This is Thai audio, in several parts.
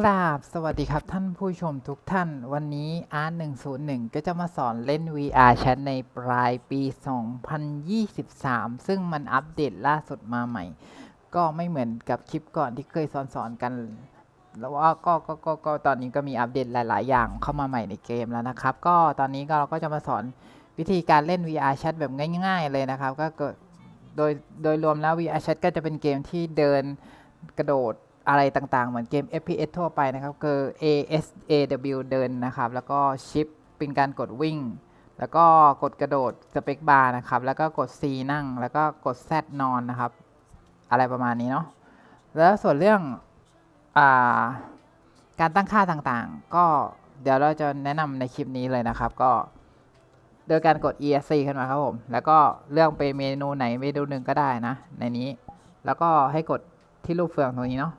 กราบสวัสดีครับท่านผู้ชมทุกท่าน วันนี้ R101 ก็จะมาสอนเล่น VR Chat ในปลายปี 2023 ซึ่งมันอัปเดตล่าสุดมาใหม่ ก็ไม่เหมือนกับคลิปก่อนที่เคยสอนสอนกัน แล้วว่าก็ก็ก็ก็ตอนนี้ก็มีอัปเดตหลาย ๆ อย่างเข้ามาใหม่ในเกมแล้วนะครับ ก็ตอนนี้ก็เราก็จะมาสอนวิธีการเล่น VR Chat แบบง่าย ๆ เลยนะครับ ก็โดยโดยรวมแล้ว VR Chat ก็จะเป็นเกมที่เดินกระโดด อะไรต่างๆ เหมือนเกม FPS ทั่วไปนะครับคือ A S A W เดินนะครับ แล้วก็ชิปเป็นการกดวิ่ง แล้วก็กดกระโดดสเปคบาร์นะครับ แล้วก็กด C นั่ง แล้วก็กด Z นอนนะครับ อะไรประมาณนี้เนาะแล้วส่วนเรื่องอาการตั้งค่าต่างๆ ก็เดี๋ยวเราจะแนะนำในคลิปนี้เลยนะครับ ก็โดยการกด ESC ขึ้นมาครับผม แล้วก็เลือกเป็นเมนูไหนเมนูหนึ่งก็ได้นะ ในนี้ แล้วก็ให้กดที่รูปเฟืองตรงนี้เนาะ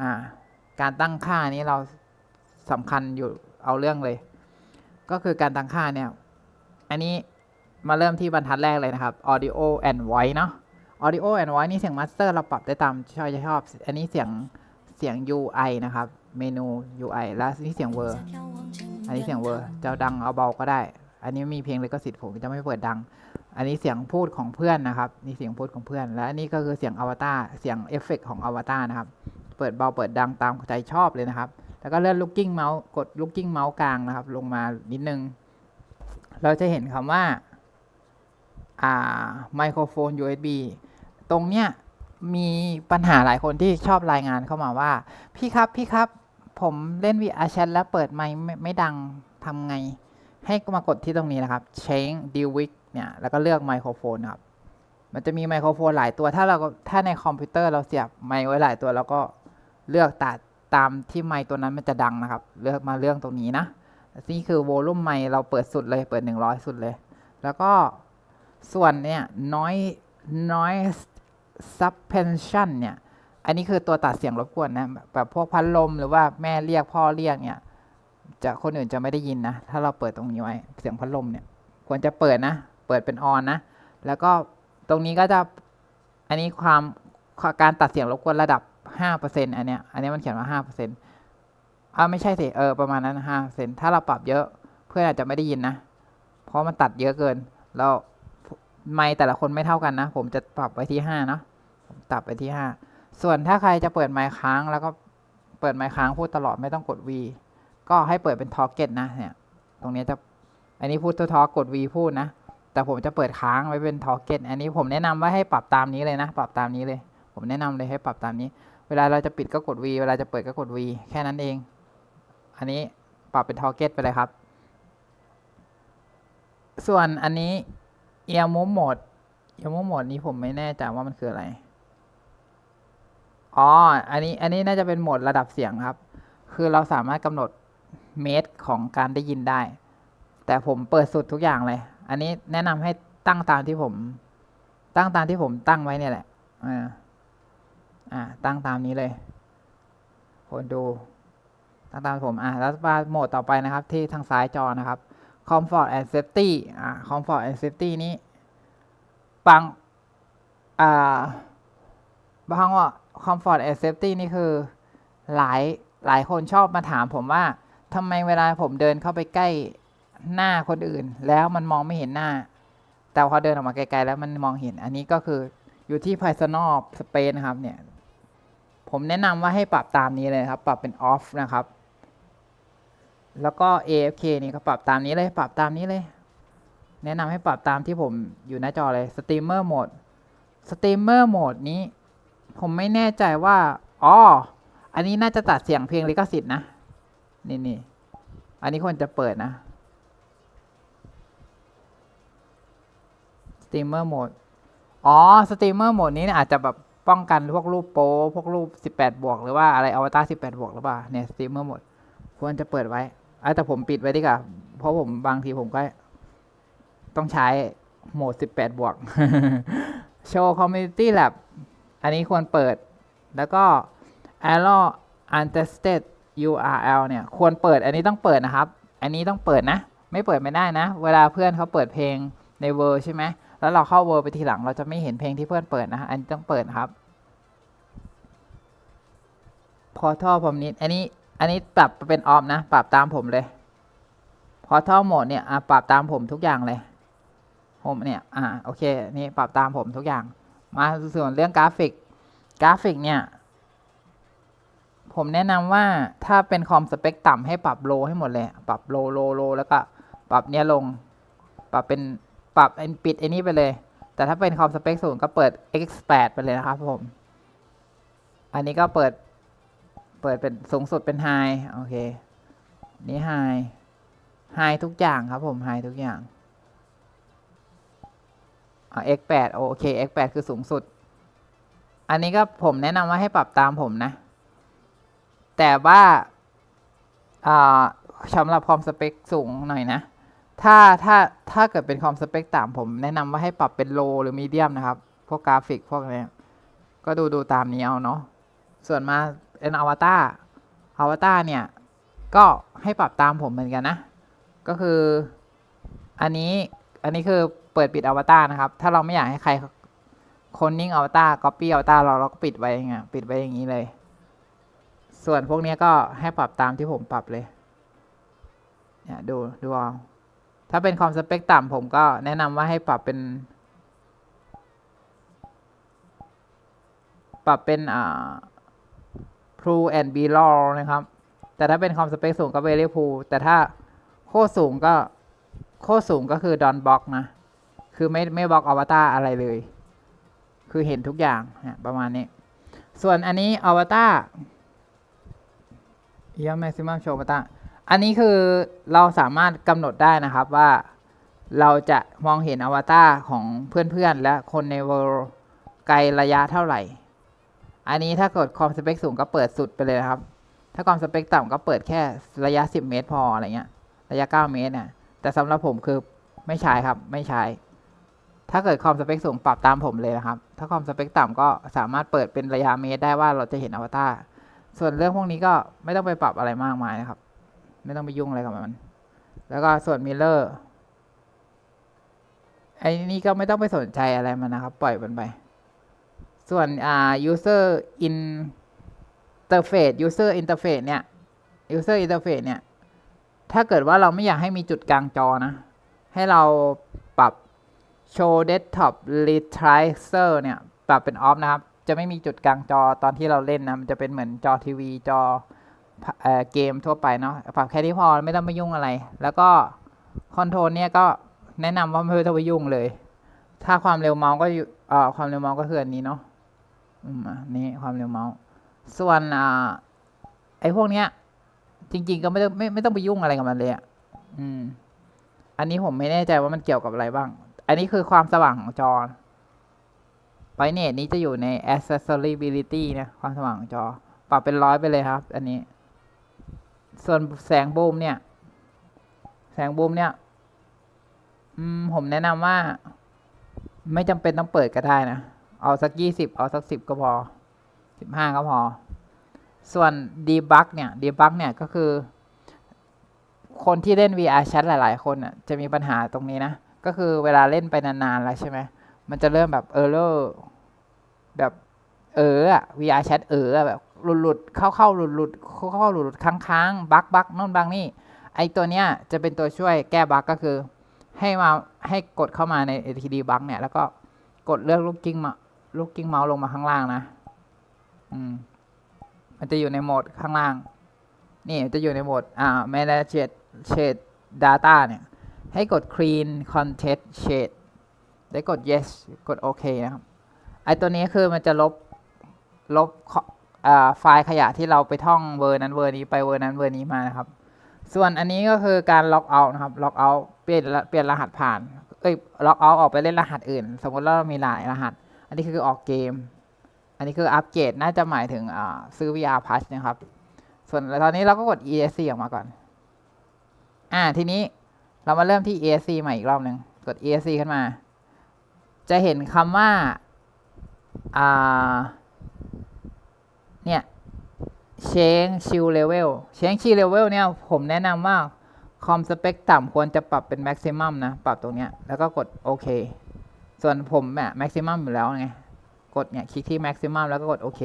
อ่า การตั้งค่านี้เราสำคัญอยู่เอาเรื่องเลย ก็คือการตั้งค่าเนี่ย อันนี้มาเริ่มที่บรรทัดแรกเลยนะครับ audio and voice เนาะ audio and voice นี่เสียง master เราปรับได้ตามชอบชอบ อันนี้เสียงเสียง UI นะครับ เมนู UI แล้วนี่เสียงเวอร์อันนี้เสียงเวอร์จะดังเอาเบาก็ได้ อันนี้มีเพลงเลิขสิทธิ์ผมจะไม่เปิดดัง อันนี้เสียงพูดของเพื่อนนะครับ นี่เสียงพูดของเพื่อน และนนี้ก็คือเสียงอวตารเสียงเอฟเฟกของอวตารนะครับ เปิดเบาเปิดดังตามใจชอบเลยนะครับ แล้วก็เลื่อนลูกกิ้งเมาส์กดลูกกิ้งเมาส์กลางนะครับ ลงมานิดนึง เราจะเห็นคำว่าอ่าไมโครโฟน USB ตรงเนี้ยมีปัญหาหลายคนที่ชอบรายงานเข้ามาว่า พี่ครับพี่ครับผมเล่น VR Chat แล้วเปิดไมค์ไม่ดังทำไง ให้มากดที่ตรงนี้นะครับ Change Deal with เนี่ยแล้วก็เลือกไมโครโฟนครับ มันจะมีไมโครโฟนหลายตัว ถ้าเราถ้าในคอมพิวเตอร์เราเสียบไมค์ไว้หลายตัว แล้วก็ เลือกตัดตามที่ไมค์ตัวนั้นมันจะดังนะครับ เลือกมาเรื่องตรงนี้นะนี่คือโวลูมไมค์เราเปิดสุดเลยเปิด 100 สุดเลย แล้วก็ส่วนเนี่ย noise noise suppression เนี่ยอันนี้คือตัวตัดเสียงรบกวนนะแบบพวกพัดลมหรือว่าแม่เรียกพ่อเรียกเนี่ยจะคนอื่นจะไม่ได้ยินนะ ถ้าเราเปิดตรงนี้ไว้เสียงพัดลมเนี่ยควรจะเปิดนะ เปิดเป็นออนนะ แล้วก็ตรงนี้ก็จะอันนี้ความการตัดเสียงรบกวนระดับ 5%อันเนี้ยอันนี้มันเขียนว่า5%อ่าไม่ใช่สิเออประมาณนั้น5%ถ้าเราปรับเยอะเพื่อนอาจจะไม่ได้ยินนะ เพราะมันตัดเยอะเกิน แล้วไมค์แต่ละคนไม่เท่ากันนะ ผมจะปรับไว้ที่5นะผมปรับไปที่5ส่วนถ้าใครจะเปิดไมค์ค้างแล้วก็เปิดไมค์ค้างพูดตลอดไม่ต้องกด V ก็ให้เปิดเป็นทอ r เก็ตนะเนี่ยตรงนี้จะอันนี้พูดตัวทอกด V พูดนะ แต่ผมจะเปิดค้างไว้เป็นทอ r เก็ตอันนี้ผมแนะนำว่าให้ปรับตามนี้เลยนะ ปรับตามนี้เลย ผมแนะนำเลยให้ปรับตามนี้ เวลาเราจะปิดก็กด V เวลาจะเปิดก็กด V แค่นั้นเอง อันนี้ปรับเป็นทอ r เก็ตไปเลยครับ ส่วนอันนี้ Ear Move Mode Ear Move Mode นี้ผมไม่แน่ใจว่ามันคืออะไร อ๋อ อันนี้ อันนี้น่าจะเป็นโหมดระดับเสียงครับ คือเราสามารถกำหนดเมตรของการได้ยินได้ แต่ผมเปิดสุดทุกอย่างเลย อันนี้แนะนำให้ตั้งตามที่ผม ตั้งตามที่ผมตั้งไว้เนี่ยแหละอ่า อ่าตั้งตามนี้เลยคนดูตั้งตามผมอ่าแล้วมาโหมดต่อไปนะครับ ที่ทางซ้ายจอนะครับ Comfort and Safety อ่า Comfort and Safety นี้บางอ่าบางว่า Comfort and Safety นี่คือหลายหลายคนชอบมาถามผมว่าทำไมเวลาผมเดินเข้าไปใกล้หน้าคนอื่น แล้วมันมองไม่เห็นหน้า แต่พอเดินออกมาไกลๆแล้วมันมองเห็นอันนี้ก็คืออยู่ที่ personal space นะครับเนี่ย ผมแนะนำว่าให้ปรับตามนี้เลยครับ ปรับเป็น off นะครับ แล้วก็ AFK นี่ก็ปรับตามนี้เลย ปรับตามนี้เลย แนะนำให้ปรับตามที่ผมอยู่หน้าจอเลย streamer mode streamer mode นี้ ผมไม่แน่ใจว่า อ๋อ อันนี้น่าจะตัดเสียงเพลงลิขสิทธิ์นะ นี่นี่ อันนี้ควรจะเปิดนะ streamer mode อ๋อ streamer mode นี้อาจจะแบบ ป้องกันพวกรูปโป๊พวกรูป 18 บวก หรือว่าอะไรอวตาร18 บวกหรือเปล่าเนี่ย streamer mode ควรจะเปิดไว้อแต่ผมปิดไว้ดีกว่าเพราะผมบางทีผมก็ ต้องใช้โหมด 18 บวก Show Community Lab อันนี้ควรเปิด แล้วก็ Arrow Untested URL เนี่ย ควรเปิด อันนี้ต้องเปิดนะครับ อันนี้ต้องเปิดนะ ไม่เปิดไม่ได้นะ เวลาเพื่อนเขาเปิดเพลงในเวอร์ใช่ไหม แล้วเราเข้าเวอร์ไปทีหลัง เราจะไม่เห็นเพลงที่เพื่อนเปิดนะอันนี้ต้องเปิดครับ Portal ผมนี้อันนี้ อันนี้ปรับเป็นออฟนะ ปรับตามผมเลย พอท่อโหมดเนี่ยอะปรับตามผมทุกอย่างเลยผมเนี่ย อ่า โอเค นี่ปรับตามผมทุกอย่าง มาส่วนเรื่องกราฟิก กราฟิกเนี่ย ผมแนะนำว่าถ้าเป็นคอมสเปคต่ำให้ปรับโลให้หมดเลย ปรับโลโลโลแล้วก็ ปรับเนี้ยลง ปรับเป็น ปรับเป็นปิดไอ้นี่ไปเลย แต่ถ้าเป็นคอมสเปคสูงก็เปิด X8 ไปเลยนะครับผม อันนี้ก็เปิด เปิดเป็นสูงสุดเป็น High โอเค นี่ High High ทุกอย่างครับผม High ทุกอย่างอ่า X8 โอเค X8 คือสูงสุด อันนี้ก็ผมแนะนำว่าให้ปรับตามผมนะ แต่ว่าอ่าสำหรับคอมสเปคสูงหน่อยนะ ถ้าถ้าถ้าเกิดเป็นคอมสเปคต่ำผมแนะนำว่าให้ปรับเป็นโลหรือมีเดียมนะครับ พวกกราฟิกพวกนี้ก็ดูดูตามนี้เอาเนาะส่วนมาเป็นอวตารอวตารเนี่ย ก็ให้ปรับตามผมเหมือนกันนะ ก็คืออันนี้อันนี้คือเปิดปิดอวตารนะครับ ถ้าเราไม่อยากให้ใครคนนิ่งอวตารก๊อปปี้อวตารเราเราก็ปิดไว้อย่างเงี้ยปิดไว้อย่างนี้เลย ส่วนพวกนี้ก็ให้ปรับตามที่ผมปรับเลยเนี่ยดูดูเอา ถ้าเป็นคอมสเปคต่ำผมก็แนะนำว่าให้ปรับเป็น ปรับเป็นอ่า Pro and b l o w นะครับ แต่ถ้าเป็นคอมสเปคสูงก็ Very Pro แต่ถ้าโคตรสูงก็โคตรสูงก็คือ Don Block นะ คือไม่ไม่บล็อกอวตารอะไรเลย คือเห็นทุกอย่างนี่ยประมาณนี้ ส่วนอันนี้อวตารเอีย maximum show อวตาร อันนี้คือเราสามารถกำหนดได้นะครับว่าเราจะมองเห็นอวตารของเพื่อนๆ และคนในเวอร์ไกลระยะเท่าไหร่ อันนี้ถ้าเกิดคอมสเปคสูงก็เปิดสุดไปเลยนะครับ ถ้าคอมสเปคต่ำก็เปิดแค่ระยะ 10 เมตรพออะไรเงี้ย ระยะ 9 เมตรนี่ยแต่สำหรับผมคือไม่ใช้ครับ ไม่ใช้ ถ้าเกิดคอมสเปคสูงปรับตามผมเลยนะครับ ถ้าคอมสเปคต่ำก็สามารถเปิดเป็นระยะเมตรได้ว่าเราจะเห็นอวตาร ส่วนเรื่องพวกนี้ก็ไม่ต้องไปปรับอะไรมากมายนะครับ ไม่ต้องไปยุ่งอะไรกับมัน แล้วก็ส่วนมิเลอร์ไอ้นี่ก็ไม่ต้องไปสนใจอะไรมันนะครับ ปล่อยมันไป ส่วนอ่า user interface user interface เนี่ย user interface เนี่ย ถ้าเกิดว่าเราไม่อยากให้มีจุดกลางจอนะ ให้เราปรับ show desktop retracer เนี่ย ปรับเป็น off นะครับ จะไม่มีจุดกลางจอตอนที่เราเล่นนะ มันจะเป็นเหมือนจอทีวีจอ เเกมทั่วไปเนาะปรับแค่นี้พอไม่ต้องไปยุ่งอะไร แล้วก็คอนโทรลเนี่ยก็แนะนำว่าไม่ต้องไปยุ่งเลย ถ้าความเร็วเมาส์ก็อยู่เอ่อความเร็วเมาส์ก็คืออันนี้เนาะอืมอันนี้ความเร็วเมาส์ส่วนอ่าไอ้พวกเนี้ย จริง ๆ ก็ไม่ต้องไม่ไม่ต้องไปยุ่งอะไรกับมันเลยอะอืม อันนี้ผมไม่แน่ใจว่ามันเกี่ยวกับอะไรบ้าง อันนี้คือความสว่างของจอไ i เนตนี้จะอยู่ใน accessibility นะความสว่างของจอ ปรับเป็นร้อยไปเลยครับ อันนี้ ส่วนแสงโบมเนี่ย แสงโบมเนี่ย อืม ผมแนะนำว่า ไม่จำเป็นต้องเปิดก็ได้นะ เอาสักยี่สิบเอาสักสิบก็พอสิบห้าก็พอ ส่วน debug เนี่ย debug เนี่ยก็คือ คนที่เล่น VR chat หลาย ๆ คนน่ะ จะมีปัญหาตรงนี้นะ ก็คือเวลาเล่นไปนาน ๆ แล้วใช่ไหม มันจะเริ่มแบบ error แบบเอออะ VR chat เออแบบ หลุดหลุดเข้าเข้าหลุดหลุดเข้าเข้าหลุดหลุดค้างค้างบักบักนู่นบักนี่ไอตัวเนี้ยจะเป็นตัวช่วยแก้บักก็คือ ให้มาให้กดเข้ามาใน ATD บักเนี่ยแล้วก็กดเลือกลูกกิ้งมาลูกกิ้งเมาส์ลงมาข้างล่างนะ อืม มันจะอยู่ในโหมดข้างล่าง นี่จะอยู่ในโหมด อ่า manage shade data เนี่ย ให้กด clean content shade ได้กด yes กดโอเคนะครับ ไอตัวนี้คือมันจะลบ ลบ ไฟล์ขยะที่เราไปท่องเวอร์นั้นเวอร์นี้ไปเวอร์นั้นเวอร์นี้มานะครับ ส่วนอันนี้ก็คือการล็อกเอาท์นะครับล็อกเอาท์เปลี่ยนเปลี่ยนรหัสผ่านเอ้ยล็อกเอาท์ออกไปเล่นรหัสอื่น สมมติเรามีหลายรหัส อันนี้คือออกเกม อันนี้คืออัปเกรดน่าจะหมายถึงซื้อ VR Plus นะครับ ส่วนตอนนี้เราก็กด ESC ออกมาก่อน อ่าทีนี้เรามาเริ่มที่ ESC ใหม่อีกรอบหนึ่งกด ESC ขึ้นมา จะเห็นคำว่าอ่า เนี่ยเชงชิลเลเวลเชงชิลเลเวลเนี่ย ผมแนะนำว่าคอมสเปคต่ำควรจะปรับเป็นแม็กซิมัมนะ ปรับตรงเนี้ย แล้วก็กดโอเค ส่วนผมเนี่ยแม็กซิมัมอยู่แล้วไง กดเนี่ยคลิกที่แม็กซิมัมแล้วก็กดโอเค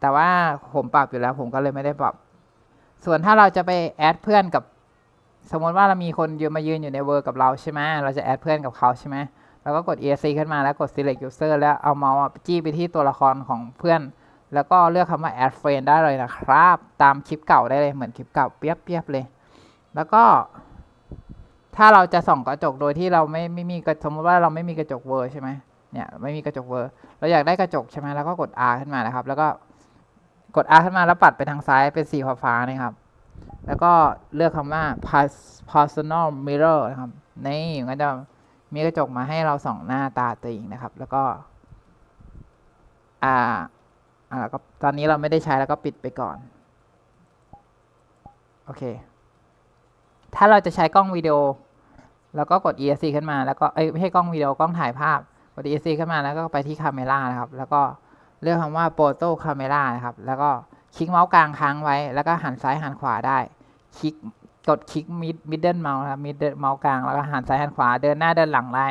แต่ว่าผมปรับอยู่แล้ว ผมก็เลยไม่ได้ปรับ ส่วนถ้าเราจะไปแอดเพื่อนกับ สมมติว่าเรามีคนยืนมายืนอยู่ในเวอร์กับเราใช่ไหมเราจะแอดเพื่อนกับเขาใช่ไหมเราก็กด ESC ขึ้นมาแล้วกด select user แล้วเอาเมาส์จี้ไปที่ตัวละครของเพื่อน แล้วก็เลือกคำว่า add friend ได้เลยนะครับ ตามคลิปเก่าได้เลยเหมือนคลิปเก่าเปียบเปียบๆเลย แล้วก็ ถ้าเราจะส่องกระจกโดยที่เราไม่ไม่มีกระสมมติว่าเราไม่มีกระจกเวอร์ใช่ไหมเนี่ยไม่มีกระจกเวอร์ เราอยากได้กระจกใช่ไหมแล้วก็กด R ขึ้นมานะครับ แล้วก็กด R ขึ้นมาแล้วปัดไปทางซ้ายเป็นสีฟ้าๆนะครับ แล้วก็เลือกคำว่า personal mirror นะครับนี่มันก็จะมีกระจกมาให้เราส่องหน้าตาตัวเองนะครับ แล้วก็ อ่า อ่าก็ตอนนี้เราไม่ได้ใช้แล้วก็ปิดไปก่อน โอเค ถ้าเราจะใช้กล้องวิดีโอ แล้วก็กด ESC ขึ้นมาแล้วก็เอ้ยไม่ใช่กล้องวิดีโอกล้องถ่ายภาพ กด ESC ขึ้นมาแล้วก็ไปที่ Camera นะครับ แล้วก็เลือกคำว่า Photo Camera นะครับ แล้วก็คลิกเมาส์กลางค้างไว้ แล้วก็หันซ้ายหันขวาได้ คลิกกดคลิก middle mouse ครับ middle เมาส์กลางแล้วก็หันซ้ายหันขวาเดินหน้าเดินหลังได้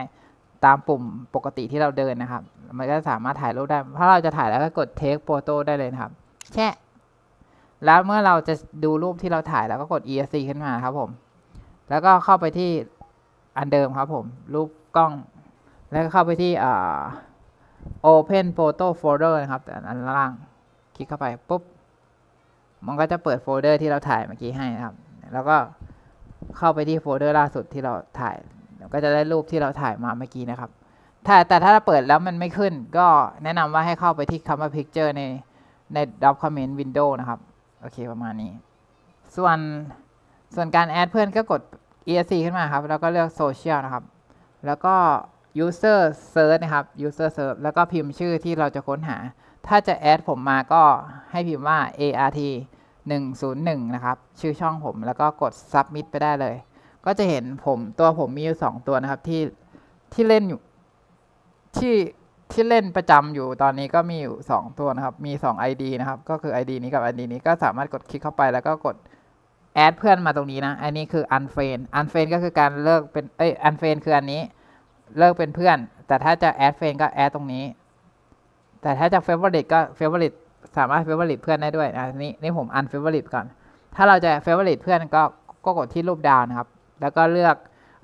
ตามปุ่มปกติที่เราเดินนะครับ มันก็สามารถถ่ายรูปได้ ถ้าเราจะถ่ายแล้วก็กด take photo ได้เลยนะครับแค่แล้วเมื่อเราจะดูรูปที่เราถ่ายแล้วก็กด ESC ขึ้นมาครับผม แล้วก็เข้าไปที่อันเดิมครับผม รูปกล้อง แล้วก็เข้าไปที่อ่า Open Photo Folder นะครับแต่อันล่าง คลิกเข้าไปปุ๊บ มันก็จะเปิดโฟลเดอร์ที่เราถ่ายเมื่อกี้ให้นะครับ แล้วก็เข้าไปที่โฟลเดอร์ล่าสุดที่เราถ่าย ก็จะได้รูปที่เราถ่ายมาเมื่อกี้นะครับ ถ้าแต่ถ้าเปิดแล้วมันไม่ขึ้น ก็แนะนำว่าให้เข้าไปที่คำว่า Picture ในใน Document Window นะครับ โอเคประมาณนี้ ส่วนส่วนการแอดเพื่อนก็กด ESC ขึ้นมาครับ แล้วก็เลือก Social นะครับ แล้วก็ User Search นะครับ User Search แล้วก็พิมพ์ชื่อที่เราจะค้นหา ถ้าจะแอดผมมาก็ให้พิมพ์ว่า ART 101 นะครับ ชื่อช่องผมแล้วก็กด Submit ไปได้เลย ก็จะเห็นผมตัวผมมีอยู่ 2 ตัวนะครับที่ที่เล่นอยู่ ที่ที่เล่นประจำอยู่ตอนนี้ก็มีอยู่ 2 ตัวนะครับ มี 2 ID นะครับ ก็คือ ID นี้กับ ID นี้ก็สามารถกดคลิกเข้าไปแล้วก็กดแอดเพื่อนมาตรงนี้นะ อันนี้คือ unfriend unfriend ก็คือการเลิกเป็น เอ้ย unfriend คืออันนี้ เลิกเป็นเพื่อน แต่ถ้าจะแอดเฟรนก็แอดตรงนี้ แต่ถ้าจะ favorite ก็ favorite สามารถ favorite เพื่อนได้ด้วยนะนี่นี่ผม unfavorite ก่อน ถ้าเราจะ favorite เพื่อนก็ก็กดที่รูปดาวนะครับ แล้วก็เลือก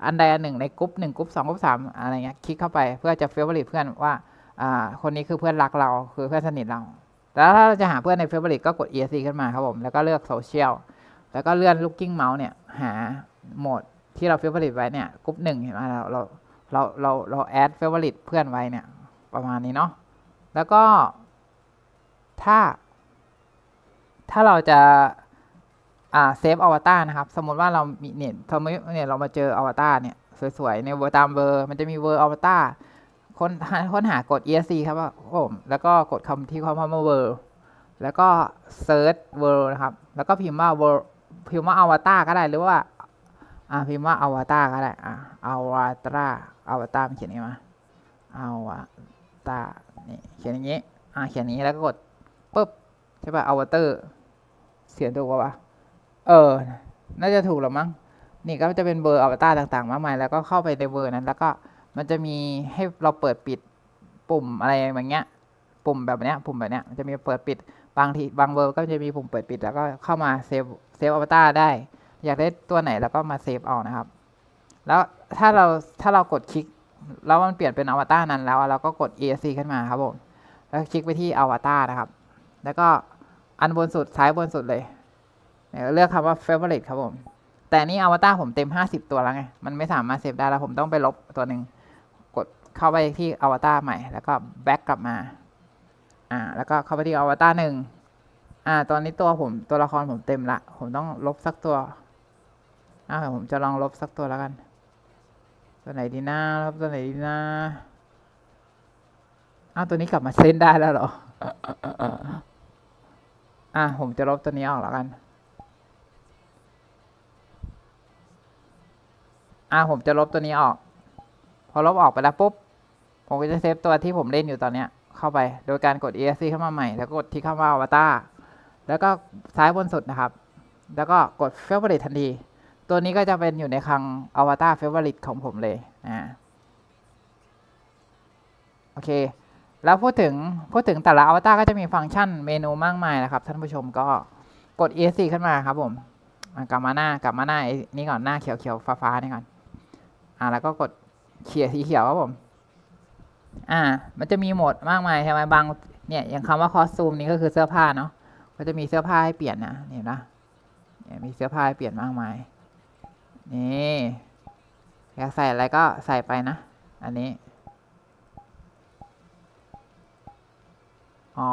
อันใดอันหนึ่งในกลุ่มหนึ่งกลุ่มสองกลุ่มสามอะไรเงี้ยคลิกเข้าไปเพื่อจะ favorite เพื่อนว่าอ่าคนนี้คือเพื่อนรักเราคือเพื่อนสนิทเราแต่ถ้าเราจะหาเพื่อนใน favorite ก็กด ESC ขึ้นมาครับผมแล้วก็เลือก social แล้วก็เลื่อน looking mouse เนี่ยหาโหมดที่เรา favorite ไว้เนี่ยกลุ่มหนึ่งเห็นไหมเราเราเราเราเราแอดเฟเวอริตเพื่อนไว้เนี่ยประมาณนี้เนาะแล้วก็ถ้า ถ้าเราจะ อ่าเซฟอวตารนะครับ สมมติว่าเรามีเนี่ยสมมติเนี่ยเรามาเจออวตารเนี่ยสวยๆในเวอร์ตามเวอร์มันจะมีเวอร์อวตารค้นหาค้นหากด ESC ครับว่าผมแล้วก็กดคำที่คำว่าเวอร์แล้วก็เซิร์ชเวอร์นะครับ แล้วก็พิมพ์ว่าเวอร์พิมพ์ว่าอวตารก็ได้หรือว่าอ่าพิมพ์ว่าอวตารก็ได้อ่าอวตารอวตารมันเขียนยังไงมาอวตารนี่เขียนอย่างนี้อ่าเขียนอย่างนี้แล้วก็กดปุ๊บใช่ป่ะอวตารเสียงถูกปะวะ เออ น่าจะถูกหรอมั้ง นี่ก็จะเป็นเบอร์อวตารต่างๆ มากมาย แล้วก็เข้าไปในเบอร์นั้น แล้วก็มันจะมีให้เราเปิดปิดปุ่มอะไรแบบเนี้ย ปุ่มแบบเนี้ย ปุ่มแบบเนี้ย มันจะมีเปิดปิด บางทีบางเบอร์ก็จะมีปุ่มเปิดปิด แล้วก็เข้ามาเซฟ เซฟอวตารได้ อยากได้ตัวไหนแล้วก็มาเซฟเอานะครับ แล้วถ้าเรา ถ้าเรากดคลิก แล้วมันเปลี่ยนเป็นอวตารนั้นแล้ว เราก็กด ESC ขึ้นมาครับผม แล้วคลิกไปที่อวตารนะครับ แล้วก็อันบนสุด ซ้ายบนสุดเลย เนี่ยเลือกคำว่า favorite ครับผม แต่นี่อวตารผมเต็ม 50 ตัวแล้วไง มันไม่สามารถเซฟได้แล้วผมต้องไปลบตัวหนึ่งกดเข้าไปที่อวตารใหม่ แล้วก็แบ็กกลับมา อ่า แล้วก็เข้าไปที่อวตารหนึ่งอ่า ตอนนี้ตัวผมตัวละครผมเต็มละ ผมต้องลบสักตัว อ่า ผมจะลองลบสักตัวแล้วกัน ตัวไหนดีนะลบตัวไหนดีนะอ้าวตัวนี้กลับมาเล่นได้แล้วเหรอ อะผมจะลบตัวนี้ออกแล้วกัน อะผมจะลบตัวนี้ออก พอลบออกไปแล้วปุ๊บ ผมก็จะเซฟตัวที่ผมเล่นอยู่ตอนเนี้ย เข้าไป โดยการกด ESC เข้ามาใหม่ แล้วกดที่คำว่า Avatar แล้วก็ซ้ายบนสุดนะครับ แล้วก็กด Favorite ทันที ตัวนี้ก็จะเป็นอยู่ในคลัง Avatar Favorite ของผมเลยนะโอเค แล้วพูดถึงพูดถึงแต่ละอวตารก็จะมีฟังก์ชันเมนูมากมายนะครับท่านผู้ชมก็กด ESC ขึ้นมาครับผมกลับมาหน้ากลับมาหน้าไอ้นี่ก่อนหน้าเขียวเขียวฟ้าฟ้าๆนี่ก่อน อ่าแล้วก็กดเขียวสีเขียวครับผม อ่า มันจะมีโหมดมากมายใช่ไหมบาง เนี่ยอย่างคำว่าคอสตูมนี่ก็คือเสื้อผ้าเนาะ ก็จะมีเสื้อผ้าให้เปลี่ยนนะเนี่ยนะเนี่ยมีเสื้อผ้าให้เปลี่ยนมากมาย นี่อยากใส่อะไรก็ใส่ไปนะ อันนี้ อ๋อ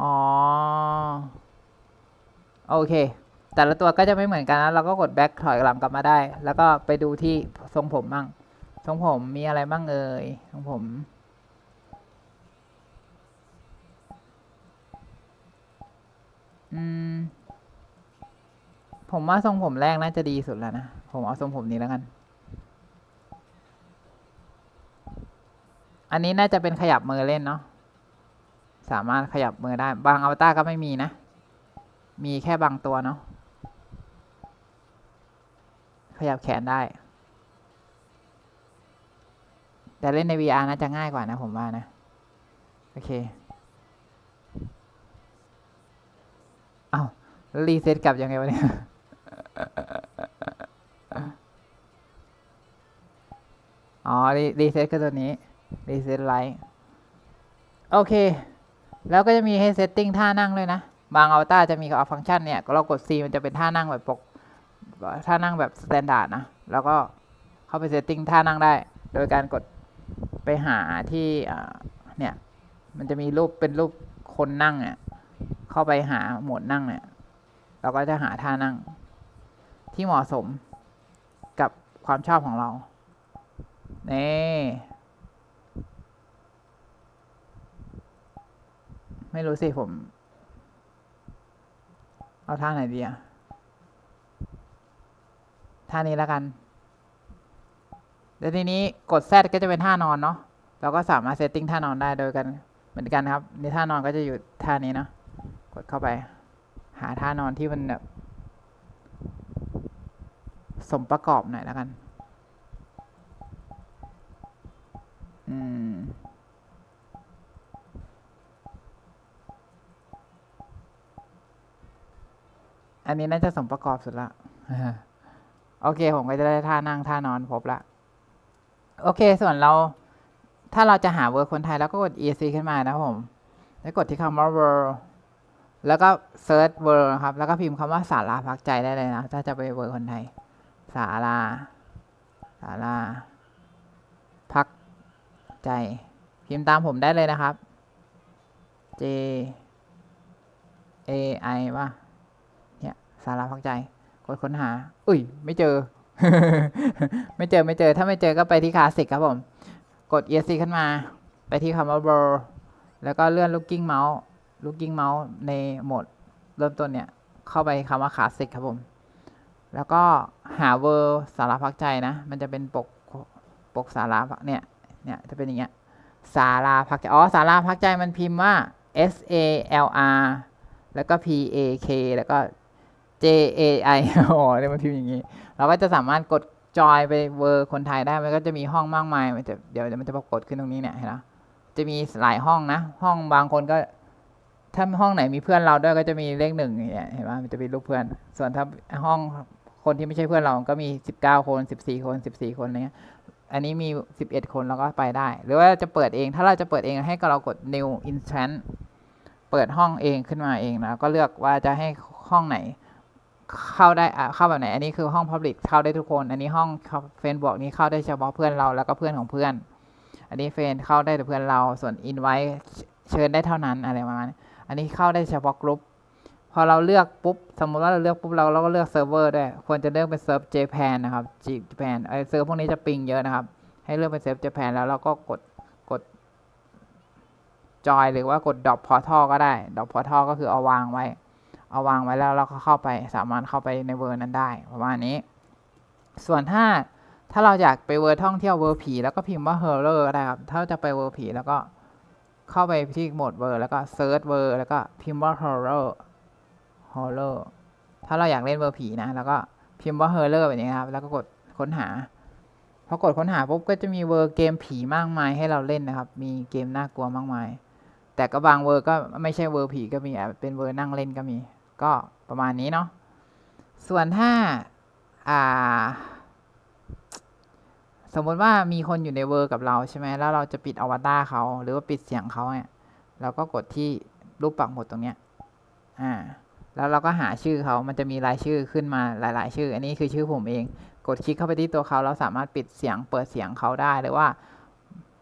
อ๋อ โอเค แต่ละตัวก็จะไม่เหมือนกันนะ เราก็กดแบ็คถอยหลังกลับมาได้ แล้วก็ไปดูที่ทรงผมบ้างทรงผมมีอะไรบ้างเอ่ย ทรงผมอืมผมว่าทรงผมแรกน่าจะดีสุดแล้วนะ ผมเอาทรงผมนี้แล้วกัน อันนี้น่าจะเป็นขยับมือเล่นเนาะ สามารถขยับมือได้ บางอวตารก็ไม่มีนะ มีแค่บางตัวเนาะ ขยับแขนได้ แต่เล่นใน VR น่าจะง่ายกว่านะผมว่านะ โอเค เอา้ารีเซ็ตกลับยังไงวะเนี่ยอ๋อ รีรีเซ็ตคือตัวนี้ รีเซ็ตไลท์โอเค แล้วก็จะมีให้เซตติ้งท่านั่งด้วยนะ บางอวตาจะมีกับฟังก์ชันเนี่ยเรากด C มันจะเป็นท่านั่งแบบปกท่านั่งแบบสแตนดาร์ดนะ แล้วก็เข้าไปเซตติ้งท่านั่งได้ โดยการกดไปหาที่เนี่ย มันจะมีรูปเป็นรูปคนนั่งเนี่ยเข้าไปหาโหมดนั่งเนี่ย เราก็จะหาท่านั่ง ที่เหมาะสมกับความชอบของเรานี่ ไม่รู้สิผม เอาท่าไหนดีอะท่านี้แล้วกัน แล้วทีนี้กด Z ก็จะเป็นท่านอนเนาะ เราก็สามารถเซตติ้งท่านอนได้โดยกันเหมือนกันครับ ในท่านอนก็จะอยู่ท่านี้เนาะ กดเข้าไป หาท่านอนที่มันแบบสมประกอบหน่อยแล้วกัน อืม อันนี้น่าจะสมประกอบสุดละโอเค ผมก็จะได้ท่านั่งท่านอนครบละ โอเค ส่วนเรา ถ้าเราจะหาเวอร์คนไทยแล้วก็กด ESC ขึ้นมานะผม แล้วกดที่คำว่า world แล้วก็เซิร์ช world นะครับ แล้วก็พิมพ์คำว่าสาราพักใจได้เลยนะ ถ้าจะไปเวอร์คนไทย สาราสาราพักใจ พิมพ์ตามผมได้เลยนะครับ J A I ว่า สาราพักใจกดค้นหา อุ้ย ไม่เจอ ไม่เจอไม่เจอ ถ้าไม่เจอก็ไปที่คลาสสิกครับผม กด ESC ขึ้นมา ไปที่คำว่า blur แล้วก็เลื่อน looking mouse looking mouse ในโหมดเริ่มต้นเนี่ย เข้าไปคำว่าคลาสสิกครับผม แล้วก็หาเวอร์สาราพักใจนะ มันจะเป็นปกปกสาราพักเนี่ยเนี่ยจะเป็นอย่างเงี้ยสาราพักใจอ๋อสาราพักใจมันพิมพ์ว่า S A L R แล้วก็ P A K แล้วก็ J A I อ๋อเนี่ยมันพิมพ์อย่างงี้ เราก็จะสามารถกดจอยไปเวอร์คนไทยได้ มันก็จะมีห้องมากมายมันจะเดี๋ยวมันจะปรากฏขึ้นตรงนี้เนี่ยเห็นไหมจะมีหลายห้องนะ ห้องบางคนก็ ถ้าห้องไหนมีเพื่อนเราด้วยก็จะมีเลขหนึ่งเนี่ยเห็นไหมมันจะเป็นรูปเพื่อน ส่วนถ้าห้องคนที่ไม่ใช่เพื่อนเราก็มีสิบเก้าคนสิบสี่คนสิบสี่คนอะไรเงี้ย อันนี้มีสิบเอ็ดคนเราก็ไปได้ หรือว่าจะเปิดเอง ถ้าเราจะเปิดเองให้เรากด new instance เปิดห้องเองขึ้นมาเองนะ ก็เลือกว่าจะให้ห้องไหน เข้าได้อะเข้าแบบไหน อันนี้คือห้อง Public เข้าได้ทุกคน อันนี้ห้องเฟนบอกนี้เข้าได้เฉพาะเพื่อนเราแล้วก็เพื่อนของเพื่อน อันนี้เฟนเข้าได้แต่เพื่อนเรา ส่วน invite เชิญได้เท่านั้นอะไรประมาณนี้อันนี้เข้าได้เฉพาะกลุ่มพอเราเลือกปุ๊บ สมมติว่าเราเลือกปุ๊บเราเราก็เลือกเซิร์ฟเวอร์ด้วยควรจะเลือกเป็นเซิร์ฟ Japan นะครับ Japan ไอเซิร์ฟพวกนี้จะปิงเยอะนะครับ ให้เลือกเป็นเซิร์ฟ Japan แล้วเราก็กดกดจอยหรือว่ากด drop portal ก็ได้ drop portal ก็คือเอาวางไว้ เอาวางไว้แล้วเราก็เข้าไปสามารถเข้าไปในเวอร์นั้นได้ประมาณนี้ ส่วนถ้าถ้าเราอยากไปเวอร์ท่องเที่ยวเวอร์ผีแล้วก็พิมพ์ว่า horror ก็ได้ครับถ้าจะไปเวอร์ผีแล้วก็เข้าไปที่โหมดเวอร์แล้วก็เซิร์ชเวอร์แล้วก็พิมพ์ว่า horror horror ถ้าเราอยากเล่นเวอร์ผีนะ แล้วก็พิมพ์ว่า horror แบบนี้ครับแล้วก็กดค้นหาพอกดค้นหาปุ๊บก็จะมีเวอร์เกมผีมากมายให้เราเล่นนะครับ มีเกมน่ากลัวมากมาย แต่ก็บางเวอร์ก็ไม่ใช่เวอร์ผีก็มีเป็นเวอร์นั่งเล่นก็มี ก็ประมาณนี้เนาะส่วนถ้าอ่า สมมติว่ามีคนอยู่ในเวอร์กับเราใช่ไหมแล้วเราจะปิดอวตารเขาหรือว่าปิดเสียงเขาเนี่ยเราก็กดที่รูปปักหมุดตรงเนี้ยอ่าแล้วเราก็หาชื่อเขามันจะมีรายชื่อขึ้นมาหลาย ๆ ชื่อ อันนี้คือชื่อผมเอง กดคลิกเข้าไปที่ตัวเขาเราสามารถปิดเสียงเปิดเสียงเขาได้หรือว่า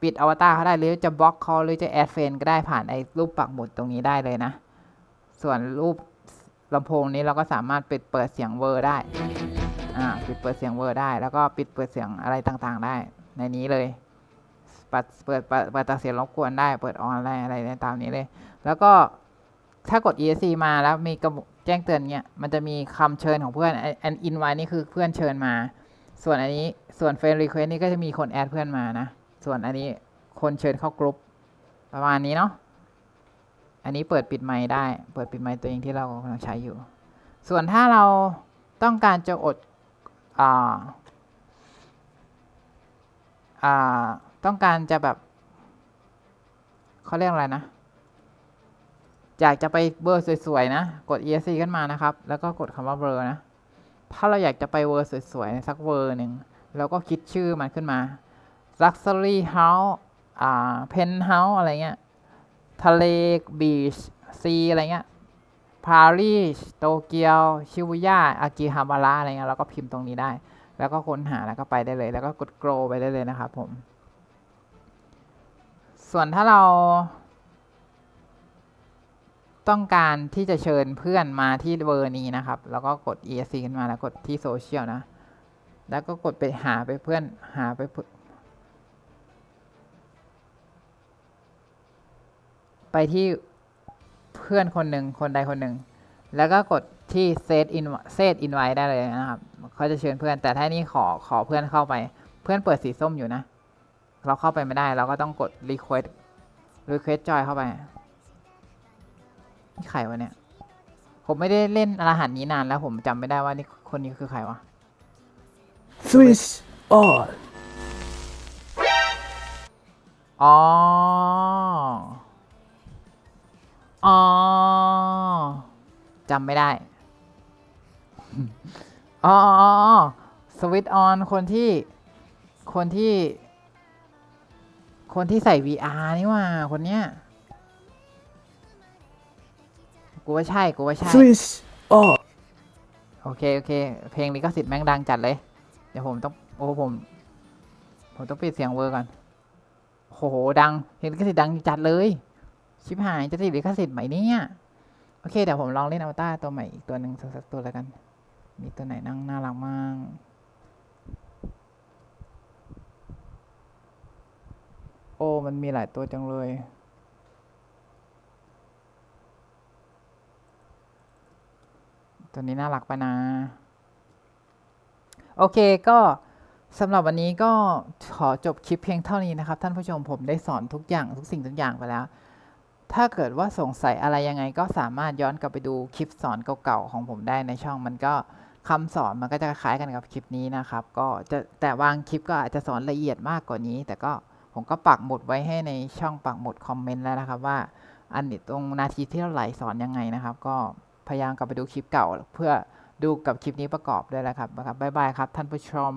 ปิดอวตารเขาได้หรือจะบล็อกเขาหรือจะแอดเฟนก็ได้ผ่านไอ้รูปปักหมุดตรงนี้ได้เลยนะ ส่วนรูป ลำโพงนี้เราก็สามารถปิดเปิดเสียงเวอร์ได้ อ่า ปิดเปิดเสียงเวอร์ได้ แล้วก็ปิดเปิดเสียงอะไรต่างๆ ได้ ในนี้เลย เปิดเปิดเปิดตัดเสียงรบกวนได้ เปิดออนไลน์อะไรตามนี้เลย แล้วก็ถ้ากด ESC มาแล้วมีกระแจ้งเตือนเนี้ยมันจะมีคำเชิญของเพื่อนอันอินไว้นี่คือเพื่อนเชิญมา ส่วนอันนี้ ส่วนเฟรนรีเควสนี่ก็จะมีคนแอดเพื่อนมานะ ส่วนอันนี้คนเชิญเข้ากลุ่มประมาณนี้เนาะ อันนี้เปิดปิดไมค์ได้ เปิดปิดไมค์ตัวเองที่เรากำลังใช้อยู่ ส่วนถ้าเราต้องการจะอดอ่าอ่าต้องการจะแบบเขาเรียกอะไรนะอยากจะไปเบอร์สวยๆนะ กด ESC ขึ้นมานะครับ แล้วก็กดคำว่าเบอร์นะ ถ้าเราอยากจะไปเวอร์สวยๆสักเวอร์หนึ่งเราก็คิดชื่อมันขึ้นมา Luxury House อ่า Penthouse อะไรเงี้ย ทะเลบีชซีอะไรเงี้ยปารีสโตเกียวชิบุย่าอากิฮาบาระอะไรเงี้ยเราก็พิมพ์ตรงนี้ได้ แล้วก็ค้นหาแล้วก็ไปได้เลย แล้วก็กด grow ไปได้เลยนะครับผม ส่วนถ้าเรา ต้องการที่จะเชิญเพื่อนมาที่เบอร์นี้นะครับ แล้วก็กด ESC ขึ้นมาแล้วกดที่โซเชียลนะ แล้วก็กดไปหาไปเพื่อนหาไป ไปที่เพื่อนคนหนึ่งคนใดคนหนึ่ง แล้วก็กดที่ set in set invite ได้เลยนะครับเขาจะเชิญเพื่อนแต่ถ้านี่ขอขอเพื่อนเข้าไป เพื่อนเปิดสีส้มอยู่นะ เราเข้าไปไม่ได้เราก็ต้องกด request request join เข้าไปนี่ใครวะเนี่ย ผมไม่ได้เล่นรหัสนี้นานแล้วผมจำไม่ได้ว่านี่คนนี้คือใครวะ Switch on. อ๋ออ๋ำไม่ได้อ๋อสวิตออนคนที่ คนที่ คนที่ใส่ VR นี่ว่า คนเนี้ย กูว่าใช่ กูว่าใช่ Switch on. โอเค โอเค เพลงลิขสิทธิ์แม่งดังจัดเลย เดี๋ยวผมต้อง โอ้ผม ผมต้องปิดเสียงเวอร์ก่อนโห ดัง เพลงลิขสิทธิ์ดังจัดเลย ชิบหายจะติดลิขสิทธิ์ไหมเนี่ยโอเค เดี๋ยวผมลองเล่นอวตารตัวใหม่อีกตัวหนึ่งสักสักตัวแล้วกัน มีตัวไหนนั่งน่ารักมากโอ้ มันมีหลายตัวจังเลย ตัวนี้น่ารักปะนะ โอเคก็สำหรับวันนี้ก็ขอจบคลิปเพียงเท่านี้นะครับ ท่านผู้ชมผมได้สอนทุกอย่างทุกสิ่งทุกอย่างไปแล้ว ถ้าเกิดว่าสงสัยอะไรยังไงก็สามารถย้อนกลับไปดูคลิปสอนเก่าๆของผมได้ในช่องมันก็คำสอนมันก็จะคล้ายกันกับคลิปนี้นะครับ ก็จะแต่บางคลิปก็อาจจะสอนละเอียดมากกว่านี้ แต่ก็ผมก็ปักหมุดไว้ให้ในช่องปักหมุดคอมเมนต์แล้วนะครับ ว่าอันนี้ตรงนาทีที่เท่าไหร่สอนยังไงนะครับ ก็พยายามกลับไปดูคลิปเก่า เพื่อดูกับคลิปนี้ประกอบด้วยและครับนะครับบ๊ายบายครับท่านผู้ชม